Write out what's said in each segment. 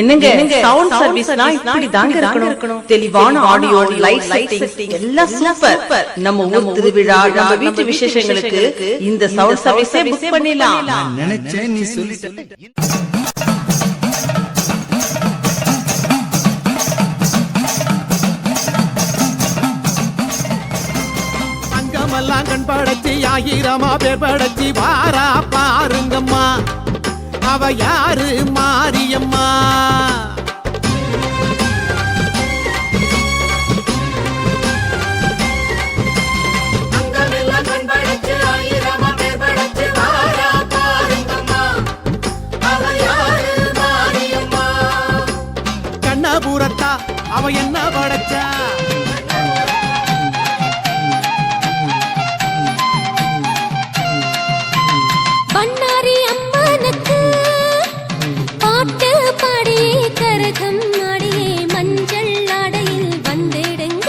என்னங்க? சவுண்ட் சர்வீஸ்னா இப்படி தாங்க இருக்கணும். தெளிவான ஆடியோ லைட் செட்டிங் எல்லாம் சூப்பர் நம்ம ஊர் திருவிழா நம்ம வீட்டு விசேஷங்களுக்கு இந்த சவுண்ட் சர்வீஸே புக் பண்ணிடலாம். நினைச்சேன் நீ சொல்லிட்ட கண் படைச்சி ஆயிரமா பேர் படைச்சி வாரா பாருங்கம்மா. அவ யாரு? மாரியம்மா மாரியம்மா? கண்ணபுரத்தா அவ என்ன படைச்சா? கரகம் ஆடியே மஞ்சள் ஆடையில் வந்திடுங்க.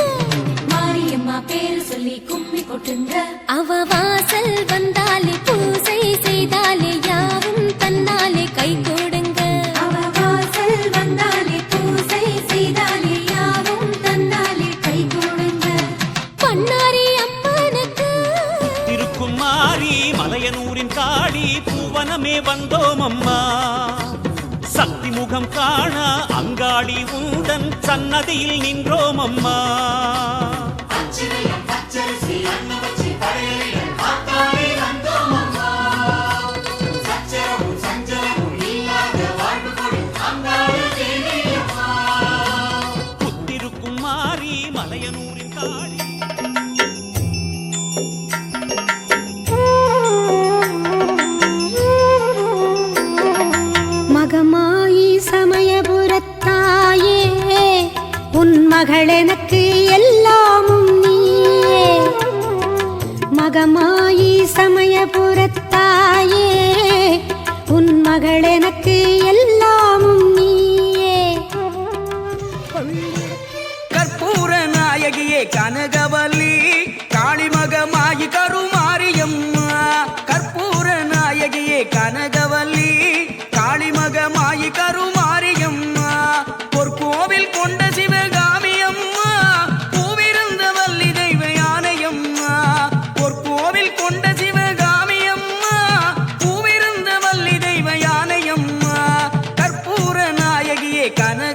மாரியம்மா பேரு சொல்லி கும்மி கொட்டுங்க. அவ வாசல் வந்தாலே பூசை செய்தாலே யாவும் தன்னாலே கை கொடுங்க. அவ வாசல் வந்தாலே பூசை செய்தாலே யாவும் தன்னாலே கை கொடுங்க. பண்ணாரி அம்மனுக்கு. திருக்குமாரி மலையனூரின் காளி பூவனமே வந்தோம் அம்மா. சக்தி முகம் காண அங்காடி உந்தன் சன்னதியில் நின்றோம் அம்மா. உன் மகள் எனக்கு எல்லாமும் நீயே. மகமாயி சமயபுரத்தாயே. உன் மகள் எனக்கு எல்லாமும் நீயே. கற்பூர நாயகியே கனகவல்லி. கனக